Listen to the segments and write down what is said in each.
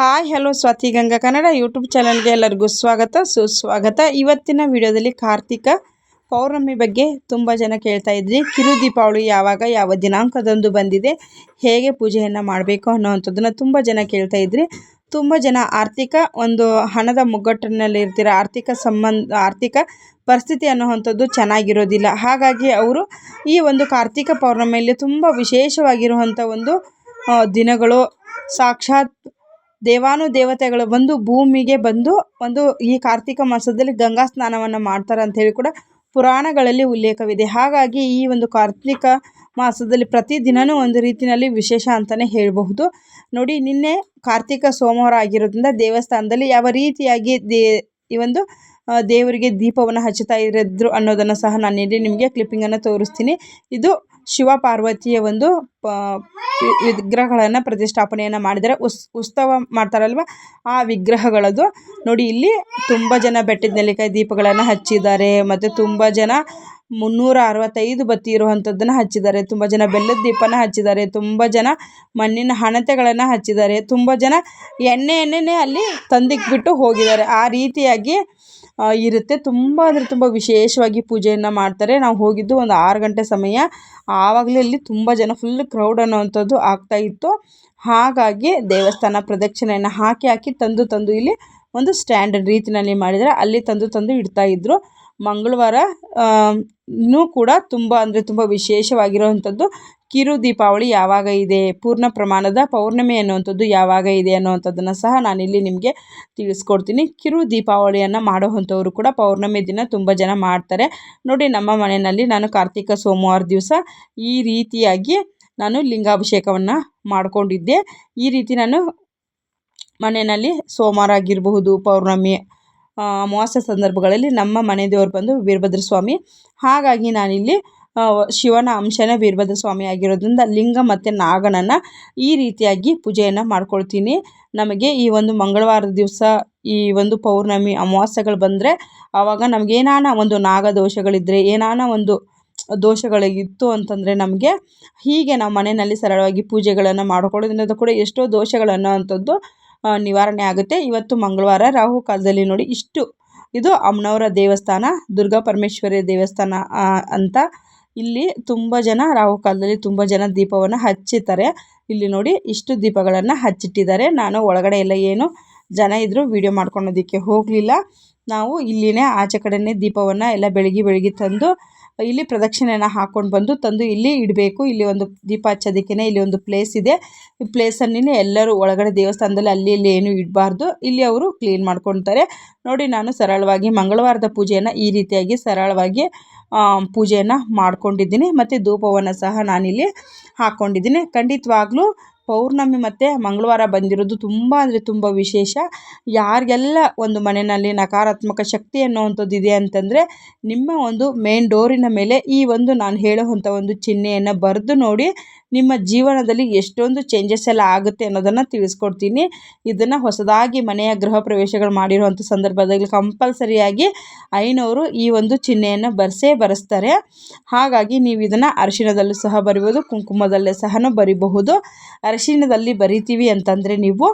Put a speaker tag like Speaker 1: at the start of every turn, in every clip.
Speaker 1: Hi, hello Swathi Ganga Kannada YouTube ಚಾನಲ್ಗೆ ಎಲ್ಲರಿಗೂ ಸ್ವಾಗತ. ಸುಸ್ವಾಗತ. ಇವತ್ತಿನ ವಿಡಿಯೋದಲ್ಲಿ ಕಾರ್ತಿಕ ಪೌರ್ಣಮಿ ಬಗ್ಗೆ ತುಂಬ ಜನ ಕೇಳ್ತಾ ಇದ್ರಿ. ಕಿರು ದೀಪಾವಳಿ ಯಾವಾಗ, ಯಾವ ದಿನಾಂಕದಂದು ಬಂದಿದೆ, ಹೇಗೆ ಪೂಜೆಯನ್ನು ಮಾಡಬೇಕು ಅನ್ನೋವಂಥದ್ದನ್ನು ತುಂಬ ಜನ ಕೇಳ್ತಾ ಇದ್ರಿ. ತುಂಬ ಜನ ಆರ್ಥಿಕ ಒಂದು ಹಣದ ಮುಗ್ಗಟ್ಟಿನಲ್ಲಿ ಇರ್ತೀರ, ಆರ್ಥಿಕ ಸಂಬಂಧ ಆರ್ಥಿಕ ಪರಿಸ್ಥಿತಿ ಅನ್ನುವಂಥದ್ದು ಚೆನ್ನಾಗಿರೋದಿಲ್ಲ. ಹಾಗಾಗಿ ಅವರು ಈ ಒಂದು ಕಾರ್ತಿಕ ಪೌರ್ಣಮಿಯಲ್ಲಿ ತುಂಬ ವಿಶೇಷವಾಗಿರುವಂಥ ಒಂದು ದಿನಗಳು ಸಾಕ್ಷಾತ್ ದೇವಾನು ದೇವತೆಗಳು ಬಂದು ಭೂಮಿಗೆ ಬಂದು ಒಂದು ಈ ಕಾರ್ತಿಕ ಮಾಸದಲ್ಲಿ ಗಂಗಾ ಸ್ನಾನವನ್ನು ಮಾಡ್ತಾರೆ ಹೇಳಿ ಕೂಡ ಪುರಾಣಗಳಲ್ಲಿ ಉಲ್ಲೇಖವಿದೆ. ಹಾಗಾಗಿ ಈ ಒಂದು ಕಾರ್ತಿಕ ಮಾಸದಲ್ಲಿ ಪ್ರತಿದಿನವೂ ಒಂದು ರೀತಿಯಲ್ಲಿ ವಿಶೇಷ ಅಂತಲೇ ಹೇಳಬಹುದು. ನೋಡಿ, ನಿನ್ನೆ ಕಾರ್ತಿಕ ಸೋಮವಾರ ಆಗಿರೋದ್ರಿಂದ ದೇವಸ್ಥಾನದಲ್ಲಿ ಯಾವ ರೀತಿಯಾಗಿ ದೇ ಈ ಒಂದು ದೇವರಿಗೆ ದೀಪವನ್ನು ಹಚ್ಚುತ್ತಾ ಇರಿದ್ರು ಅನ್ನೋದನ್ನು ಸಹ ನಾನು ಇಲ್ಲಿ ನಿಮಗೆ ಕ್ಲಿಪ್ಪಿಂಗನ್ನು ತೋರಿಸ್ತೀನಿ. ಇದು ಶಿವ ಪಾರ್ವತಿಯ ಒಂದು ವಿಗ್ರಹಗಳನ್ನು ಪ್ರತಿಷ್ಠಾಪನೆಯನ್ನು ಮಾಡಿದರೆ ಉಸ್, ಉತ್ಸವ ಮಾಡ್ತಾರಲ್ವ? ಆ ವಿಗ್ರಹಗಳದು. ನೋಡಿ, ಇಲ್ಲಿ ತುಂಬ ಜನ ಬೆಟ್ಟದ ನೆಲ್ಲಿಕಾಯಿ ದೀಪಗಳನ್ನು ಹಚ್ಚಿದ್ದಾರೆ. ಮತ್ತು ತುಂಬ ಜನ ಮುನ್ನೂರ ಅರವತ್ತೈದು ಬತ್ತಿ ಇರುವಂಥದ್ದನ್ನು ಹಚ್ಚಿದ್ದಾರೆ. ತುಂಬ ಜನ ಬೆಲ್ಲದ ದೀಪನ ಹಚ್ಚಿದ್ದಾರೆ. ತುಂಬ ಜನ ಮಣ್ಣಿನ ಹಣತೆಗಳನ್ನು ಹಚ್ಚಿದ್ದಾರೆ. ತುಂಬ ಜನ ಎಣ್ಣೆ, ಎಣ್ಣೆನೇ ಅಲ್ಲಿ ತಂದಿಕ್ಬಿಟ್ಟು ಹೋಗಿದ್ದಾರೆ. ಆ ರೀತಿಯಾಗಿ ಇರುತ್ತೆ. ತುಂಬ ಅಂದರೆ ತುಂಬ ವಿಶೇಷವಾಗಿ ಪೂಜೆಯನ್ನು ಮಾಡ್ತಾರೆ. ನಾವು ಹೋಗಿದ್ದು ಒಂದು ಆರು ಗಂಟೆ ಸಮಯ. ಆವಾಗಲೇ ಅಲ್ಲಿ ತುಂಬ ಜನ ಫುಲ್ ಕ್ರೌಡ್ ಅನ್ನೋವಂಥದ್ದು ಆಗ್ತಾಯಿತ್ತು ಹಾಗಾಗಿ ದೇವಸ್ಥಾನ ಪ್ರದಕ್ಷಿಣೆಯನ್ನು ಹಾಕಿ ಹಾಕಿ ತಂದು ತಂದು ಇಲ್ಲಿ ಒಂದು ಸ್ಟ್ಯಾಂಡರ್ಡ್ ರೀತಿಯಲ್ಲಿ ಮಾಡಿದರೆ ಅಲ್ಲಿ ತಂದು ತಂದು ಇಡ್ತಾಯಿದ್ರು ಮಂಗಳವಾರ ಇನ್ನೂ ಕೂಡ ತುಂಬ ಅಂದರೆ ತುಂಬ ವಿಶೇಷವಾಗಿರುವಂಥದ್ದು ಕಿರು ದೀಪಾವಳಿ ಯಾವಾಗ ಇದೆ, ಪೂರ್ಣ ಪ್ರಮಾಣದ ಪೌರ್ಣಮಿ ಅನ್ನುವಂಥದ್ದು ಯಾವಾಗ ಇದೆ ಅನ್ನುವಂಥದ್ದನ್ನು ಸಹ ನಾನಿಲ್ಲಿ ನಿಮಗೆ ತಿಳಿಸ್ಕೊಡ್ತೀನಿ. ಕಿರು ದೀಪಾವಳಿಯನ್ನು ಮಾಡುವಂಥವರು ಕೂಡ ಪೌರ್ಣಮಿ ದಿನ ತುಂಬ ಜನ ಮಾಡ್ತಾರೆ. ನೋಡಿ, ನಮ್ಮ ಮನೆಯಲ್ಲಿ ನಾನು ಕಾರ್ತಿಕ ಸೋಮವಾರ ದಿವಸ ಈ ರೀತಿಯಾಗಿ ನಾನು ಲಿಂಗಾಭಿಷೇಕವನ್ನು ಮಾಡಿಕೊಂಡಿದ್ದೆ. ಈ ರೀತಿ ನಾನು ಮನೆಯಲ್ಲಿ ಸೋಮವಾರ ಆಗಿರಬಹುದು, ಪೌರ್ಣಮಿ ಅಮಾವಾಸ್ಯೆ ಸಂದರ್ಭಗಳಲ್ಲಿ ನಮ್ಮ ಮನೆ ದೇವರು ಬಂದು ವೀರಭದ್ರ ಸ್ವಾಮಿ. ಹಾಗಾಗಿ ನಾನಿಲ್ಲಿ ಶಿವನ ಅಂಶನೇ ವೀರಭದ್ರ ಸ್ವಾಮಿ ಆಗಿರೋದ್ರಿಂದ ಲಿಂಗ ಮತ್ತು ನಾಗನನ್ನು ಈ ರೀತಿಯಾಗಿ ಪೂಜೆಯನ್ನು ಮಾಡ್ಕೊಳ್ತೀನಿ. ನಮಗೆ ಈ ಒಂದು ಮಂಗಳವಾರದ ದಿವಸ ಈ ಒಂದು ಪೌರ್ಣಮಿ ಅಮಾವಾಸ್ಯೆಗಳು ಬಂದರೆ ಆವಾಗ ನಮಗೆ ಏನಾನ ಒಂದು ನಾಗ ದೋಷಗಳಿದ್ದರೆ ಏನಾನ ಒಂದು ದೋಷಗಳಿತ್ತು ಅಂತಂದರೆ ನಮಗೆ ಹೀಗೆ ನಾವು ಮನೆಯಲ್ಲಿ ಸರಳವಾಗಿ ಪೂಜೆಗಳನ್ನು ಮಾಡ್ಕೊಳ್ಳೋದ್ರಿಂದ ಕೂಡ ಎಷ್ಟೋ ದೋಷಗಳನ್ನು ಅಂಥದ್ದು ನಿವಾರಣೆ ಆಗುತ್ತೆ. ಇವತ್ತು ಮಂಗಳವಾರ ರಾಹು ಕಾಲದಲ್ಲಿ ನೋಡಿ ಇಷ್ಟು ಇದು ಅಮ್ಮನವರ ದೇವಸ್ಥಾನ, ದುರ್ಗಾ ಪರಮೇಶ್ವರಿ ದೇವಸ್ಥಾನ ಅಂತ ಇಲ್ಲಿ ತುಂಬ ಜನ ರಾಹು ಕಾಲದಲ್ಲಿ ತುಂಬ ಜನ ದೀಪವನ್ನು ಹಚ್ಚುತ್ತಾರೆ ಇಲ್ಲಿ ನೋಡಿ ಇಷ್ಟು ದೀಪಗಳನ್ನು ಹಚ್ಚಿಟ್ಟಿದ್ದಾರೆ. ನಾನು ಒಳಗಡೆ ಎಲ್ಲ ಏನು ಜನ ಇದ್ದರೂ ವೀಡಿಯೋ ಮಾಡ್ಕೊಳ್ಳೋದಕ್ಕೆ ಹೋಗಲಿಲ್ಲ. ನಾವು ಇಲ್ಲಿನೇ ಆಚೆ ಕಡೆಯೇ ದೀಪವನ್ನು ಎಲ್ಲ ಬೆಳಗ್ಗೆ ಬೆಳಗ್ಗೆ ತಂದು ಇಲ್ಲಿ ಪ್ರದಕ್ಷಿಣೆಯನ್ನು ಹಾಕ್ಕೊಂಡು ಬಂದು ತಂದು ಇಲ್ಲಿ ಇಡಬೇಕು. ಇಲ್ಲಿ ಒಂದು ದೀಪ ಹಚ್ಚೋದಕ್ಕೆ ಇಲ್ಲಿ ಒಂದು ಪ್ಲೇಸ್ ಇದೆ. ಈ ಪ್ಲೇಸನ್ನೇ ಎಲ್ಲರೂ ಒಳಗಡೆ ದೇವಸ್ಥಾನದಲ್ಲಿ ಅಲ್ಲಿ ಇಲ್ಲಿ ಏನು ಇಡಬಾರ್ದು. ಇಲ್ಲಿ ಅವರು ಕ್ಲೀನ್ ಮಾಡ್ಕೊತಾರೆ. ನೋಡಿ ನಾನು ಸರಳವಾಗಿ ಮಂಗಳವಾರದ ಪೂಜೆಯನ್ನು ಈ ರೀತಿಯಾಗಿ ಸರಳವಾಗಿ ಪೂಜೆಯನ್ನು ಮಾಡ್ಕೊಂಡಿದ್ದೀನಿ. ಮತ್ತು ಧೂಪವನ್ನು ಸಹ ನಾನಿಲ್ಲಿ ಹಾಕ್ಕೊಂಡಿದ್ದೀನಿ ಖಂಡಿತವಾಗ್ಲೂ ಪೌರ್ಣಮಿ ಮತ್ತು ಮಂಗಳವಾರ ಬಂದಿರೋದು ತುಂಬ ಅಂದರೆ ತುಂಬ ವಿಶೇಷ. ಯಾರಿಗೆಲ್ಲ ಒಂದು ಮನೆಯಲ್ಲಿ ನಕಾರಾತ್ಮಕ ಶಕ್ತಿ ಅನ್ನುವಂಥದ್ದು ಇದೆ ಅಂತಂದರೆ ನಿಮ್ಮ ಒಂದು ಮೇನ್ ಡೋರಿನ ಮೇಲೆ ಈ ಒಂದು ನಾನು ಹೇಳುವಂಥ ಒಂದು ಚಿಹ್ನೆಯನ್ನು ಬರೆದು ನೋಡಿ ನಿಮ್ಮ ಜೀವನದಲ್ಲಿ ಎಷ್ಟೊಂದು ಚೇಂಜಸ್ ಎಲ್ಲ ಆಗುತ್ತೆ ಅನ್ನೋದನ್ನು ತಿಳಿಸ್ಕೊಡ್ತೀನಿ. ಇದನ್ನು ಹೊಸದಾಗಿ ಮನೆಯ ಗೃಹ ಪ್ರವೇಶಗಳು ಮಾಡಿರುವಂಥ ಸಂದರ್ಭದಲ್ಲಿ ಕಂಪಲ್ಸರಿಯಾಗಿ ಐನವರು ಈ ಒಂದು ಚಿಹ್ನೆಯನ್ನು ಬರೆಸೇ ಬರೆಸ್ತಾರೆ. ಹಾಗಾಗಿ ನೀವು ಇದನ್ನು ಅರಿಶಿಣದಲ್ಲೂ ಸಹ ಬರಿಬೋದು, ಕುಂಕುಮದಲ್ಲೇ ಸಹ ಬರಿಬಹುದು. ಅರಿಶಿಣದಲ್ಲಿ ಬರಿತೀವಿ ಅಂತಂದರೆ ನೀವು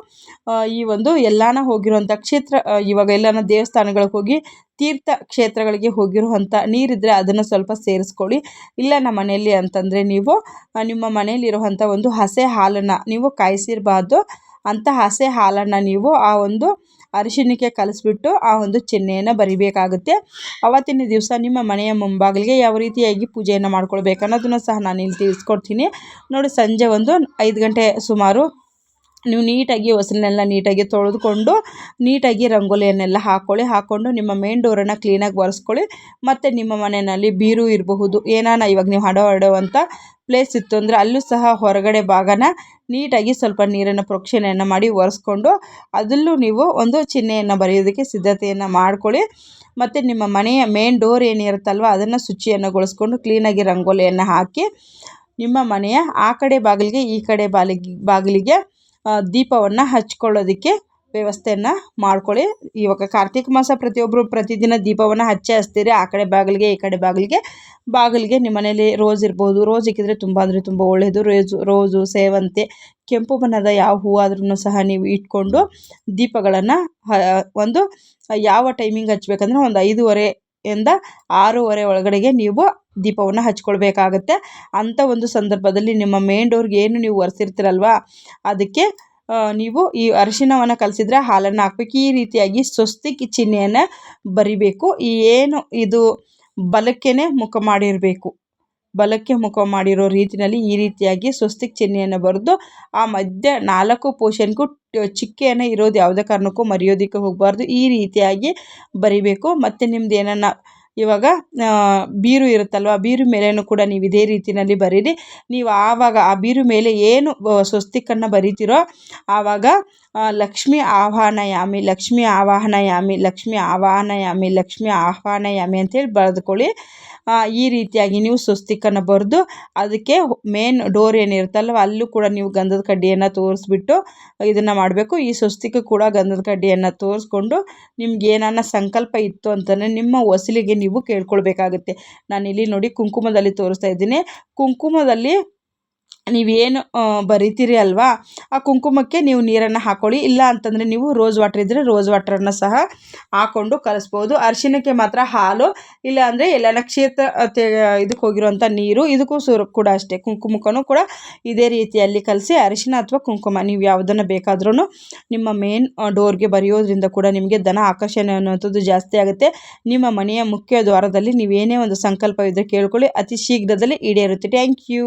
Speaker 1: ಈ ಒಂದು ಎಲ್ಲಾನ ಹೋಗಿರುವಂಥ ಕ್ಷೇತ್ರ ಇವಾಗ ಎಲ್ಲಾನ ದೇವಸ್ಥಾನಗಳಿಗೆ ಹೋಗಿ ತೀರ್ಥ ಕ್ಷೇತ್ರಗಳಿಗೆ ಹೋಗಿರುವಂಥ ನೀರಿದ್ದರೆ ಅದನ್ನು ಸ್ವಲ್ಪ ಸೇರಿಸ್ಕೊಳ್ಳಿ. ಇಲ್ಲ ನಮ್ಮ ಮನೆಯಲ್ಲಿ ಅಂತಂದರೆ ನೀವು ನಿಮ್ಮ ಮನೆಯಲ್ಲಿರುವಂಥ ಒಂದು ಹಸೆ ಹಾಲನ್ನು ನೀವು ಕಾಯಿಸಿರಬಾರ್ದು. ಅಂಥ ಹಸೆ ಹಾಲನ್ನು ನೀವು ಆ ಒಂದು ಅರಿಶಿಣಕ್ಕೆ ಕಲಿಸ್ಬಿಟ್ಟು ಆ ಒಂದು ಚಿಹ್ನೆಯನ್ನು ಬರಿಬೇಕಾಗುತ್ತೆ. ಅವತ್ತಿನ ದಿವಸ ನಿಮ್ಮ ಮನೆಯ ಮುಂಭಾಗಲಿಗೆ ಯಾವ ರೀತಿಯಾಗಿ ಪೂಜೆಯನ್ನು ಮಾಡ್ಕೊಳ್ಬೇಕು ಅನ್ನೋದನ್ನು ಸಹ ನಾನು ಇಲ್ಲಿ ತಿಳಿಸ್ಕೊಡ್ತೀನಿ. ನೋಡಿ ಸಂಜೆ ಒಂದು ಐದು ಗಂಟೆ ಸುಮಾರು ನೀವು ನೀಟಾಗಿ ಹೊಸಲನ್ನೆಲ್ಲ ನೀಟಾಗಿ ತೊಳೆದುಕೊಂಡು ನೀಟಾಗಿ ರಂಗೋಲಿಯನ್ನೆಲ್ಲ ಹಾಕ್ಕೊಳ್ಳಿ ಹಾಕ್ಕೊಂಡು ನಿಮ್ಮ ಮೇನ್ ಡೋರನ್ನು ಕ್ಲೀನಾಗಿ ಒರೆಸ್ಕೊಳ್ಳಿ. ಮತ್ತು ನಿಮ್ಮ ಮನೆಯಲ್ಲಿ ಬೀರು ಇರಬಹುದು. ಏನಾನ ಇವಾಗ ನೀವು ಹಡೋ ಹಡೋವಂಥ ಪ್ಲೇಸ್ ಇತ್ತು ಅಂದರೆ ಅಲ್ಲೂ ಸಹ ಹೊರಗಡೆ ಭಾಗನ ನೀಟಾಗಿ ಸ್ವಲ್ಪ ನೀರನ್ನು ಪ್ರೋಕ್ಷಣೆಯನ್ನು ಮಾಡಿ ಒರೆಸ್ಕೊಂಡು ಅದರಲ್ಲೂ ನೀವು ಒಂದು ಚಿಹ್ನೆಯನ್ನು ಬರೆಯೋದಕ್ಕೆ ಸಿದ್ಧತೆಯನ್ನು ಮಾಡ್ಕೊಳ್ಳಿ. ಮತ್ತು ನಿಮ್ಮ ಮನೆಯ ಮೇನ್ ಡೋರ್ ಏನಿರುತ್ತಲ್ವ ಅದನ್ನು ಶುಚಿಯನ್ನುಗೊಳಿಸ್ಕೊಂಡು ಕ್ಲೀನಾಗಿ ರಂಗೋಲಿಯನ್ನು ಹಾಕಿ ನಿಮ್ಮ ಮನೆಯ ಆ ಕಡೆ ಬಾಗಿಲಿಗೆ ಈ ಕಡೆ ಬಾಲಿಗೆ ಬಾಗಿಲಿಗೆ ದೀಪವನ್ನು ಹಚ್ಕೊಳ್ಳೋದಕ್ಕೆ ವ್ಯವಸ್ಥೆಯನ್ನು ಮಾಡ್ಕೊಳ್ಳಿ. ಇವಾಗ ಕಾರ್ತಿಕ ಮಾಸ ಪ್ರತಿಯೊಬ್ಬರು ಪ್ರತಿದಿನ ದೀಪವನ್ನು ಹಚ್ಚೇ ಹಚ್ತೀರಿ. ಆ ಕಡೆ ಬಾಗಿಲಿಗೆ, ಈ ಕಡೆ ಬಾಗಿಲಿಗೆ. ಬಾಗಿಲಿಗೆ ನಿಮ್ಮ ಮನೇಲಿ ರೋಸ್ ಇರ್ಬೋದು. ರೋಸ್ ಇಕ್ಕಿದ್ರೆ ತುಂಬ ಅಂದರೆ ತುಂಬ ಒಳ್ಳೆಯದು ರೋಸು ರೋಸು, ಸೇವಂತೆ, ಕೆಂಪು ಬಣ್ಣದ ಯಾವ ಹೂವಾದ್ರೂ ಸಹ ನೀವು ಇಟ್ಕೊಂಡು ದೀಪಗಳನ್ನು ಒಂದು ಯಾವ ಟೈಮಿಂಗ್ ಹಚ್ಬೇಕಂದ್ರೆ ಒಂದು ಐದೂವರೆಯಿಂದ ಆರೂವರೆ ಒಳಗಡೆಗೆ ನೀವು ದೀಪವನ್ನು ಹಚ್ಕೊಳ್ಬೇಕಾಗತ್ತೆ. ಅಂಥ ಒಂದು ಸಂದರ್ಭದಲ್ಲಿ ನಿಮ್ಮ ಮೇನ್ ಡೋರ್ಗೆ ಏನು ನೀವು ಒರೆಸಿರ್ತೀರಲ್ವ, ಅದಕ್ಕೆ ನೀವು ಈ ಅರಿಶಿನವನ್ನು ಕಲಸಿದ್ರೆ ಹಾಲನ್ನು ಹಾಕ್ಬೇಕು. ಈ ರೀತಿಯಾಗಿ ಸ್ವಸ್ತಿಕ್ ಚಿಹ್ನೆಯನ್ನು ಬರಿಬೇಕು. ಏನು ಇದು ಬಲಕ್ಕೆನೇ ಮುಖ ಮಾಡಿರಬೇಕು. ಬಲಕ್ಕೆ ಮುಖ ಮಾಡಿರೋ ರೀತಿಯಲ್ಲಿ ಈ ರೀತಿಯಾಗಿ ಸ್ವಸ್ತಿಕ್ ಚಿಹ್ನೆಯನ್ನು ಬರೆದು, ಆ ಮಧ್ಯ ನಾಲ್ಕು ಪೋಷನ್ಗೂ ಚಿಕ್ಕೆಯನ್ನು ಇರೋದು ಯಾವುದೇ ಕಾರಣಕ್ಕೂ ಮರೆಯೋದಕ್ಕೆ ಹೋಗಬಾರ್ದು. ಈ ರೀತಿಯಾಗಿ ಬರಿಬೇಕು. ಮತ್ತು ನಿಮ್ದು ಏನನ್ನ ಇವಾಗ ಬೀರು ಇರುತ್ತಲ್ವ ಬೀರು ಮೇಲೆಯೂ ಕೂಡ ನೀವು ಇದೇ ರೀತಿಯಲ್ಲಿ ಬರೀರಿ. ನೀವು ಆವಾಗ ಆ ಬೀರು ಮೇಲೆ ಏನು ಸ್ವಸ್ತಿಕನ್ನು ಬರಿತೀರೋ, ಆವಾಗ ಲಕ್ಷ್ಮಿ ಆಹ್ವಾನಯಾಮಿ, ಲಕ್ಷ್ಮಿ ಆವಾಹನಯಾಮಿ ಲಕ್ಷ್ಮಿ ಆವಾಹನಯಾಮಿ ಲಕ್ಷ್ಮಿ ಆಹ್ವಾನಯಾಮಿ ಅಂತೇಳಿ ಬರೆದುಕೊಳ್ಳಿ. ಈ ರೀತಿಯಾಗಿ ನೀವು ಸ್ವಸ್ತಿಕನ್ನು ಬರೆದು ಅದಕ್ಕೆ ಮೇನ್ ಡೋರ್ ಏನಿರುತ್ತಲ್ವ ಅಲ್ಲೂ ಕೂಡ ನೀವು ಗಂಧದ ಕಡ್ಡಿಯನ್ನು ತೋರಿಸ್ಬಿಟ್ಟು ಇದನ್ನು ಮಾಡಬೇಕು. ಈ ಸ್ವಸ್ತಿಕ ಕೂಡ ಗಂಧದ ಕಡ್ಡಿಯನ್ನು ತೋರಿಸ್ಕೊಂಡು ನಿಮ್ಗೆ ಏನಾನ ಸಂಕಲ್ಪ ಇತ್ತು ಅಂತಲೇ ನಿಮ್ಮ ಹೊಸಲಿಗೆ ನೀವು ಕೇಳ್ಕೊಳ್ಬೇಕಾಗುತ್ತೆ. ನಾನಿಲ್ಲಿ ನೋಡಿ ಕುಂಕುಮದಲ್ಲಿ ತೋರಿಸ್ತಾ ಇದ್ದೀನಿ. ಕುಂಕುಮದಲ್ಲಿ ನೀವೇನು ಬರಿತೀರಿ ಅಲ್ವಾ? ಆ ಕುಂಕುಮಕ್ಕೆ ನೀವು ನೀರನ್ನು ಹಾಕ್ಕೊಳ್ಳಿ ಇಲ್ಲ ಅಂತಂದರೆ ನೀವು ರೋಸ್ ವಾಟರ್ ಇದ್ದರೆ ರೋಸ್ ವಾಟರನ್ನು ಸಹ ಹಾಕ್ಕೊಂಡು ಕಲಿಸ್ಬೋದು. ಅರಿಶಿಣಕ್ಕೆ ಮಾತ್ರ ಹಾಲು, ಇಲ್ಲ ಅಂದರೆ ಎಲ್ಲ ಕ್ಷೇತ್ರ ಇದಕ್ಕೆ ಹೋಗಿರುವಂಥ ನೀರು, ಇದಕ್ಕೂ ಸುರ ಕೂಡ ಅಷ್ಟೇ. ಕುಂಕುಮಕ್ಕೂ ಕೂಡ ಇದೇ ರೀತಿಯಲ್ಲಿ ಕಲಸಿ ಅರಿಶಿಣ ಅಥವಾ ಕುಂಕುಮ, ನೀವು ಯಾವುದನ್ನು ಬೇಕಾದ್ರೂ ನಿಮ್ಮ ಮೇನ್ ಡೋರ್ಗೆ ಬರೆಯೋದ್ರಿಂದ ಕೂಡ ನಿಮಗೆ ಧನ ಆಕರ್ಷಣೆ ಅನ್ನುವಂಥದ್ದು ಜಾಸ್ತಿ ಆಗುತ್ತೆ. ನಿಮ್ಮ ಮನೆಯ ಮುಖ್ಯ ದ್ವಾರದಲ್ಲಿ ನೀವೇನೇ ಒಂದು ಸಂಕಲ್ಪ ಇದ್ದರೆ ಕೇಳ್ಕೊಳ್ಳಿ. ಅತಿ ಶೀಘ್ರದಲ್ಲಿ ಈಡೇರುತ್ತೆ. Thank you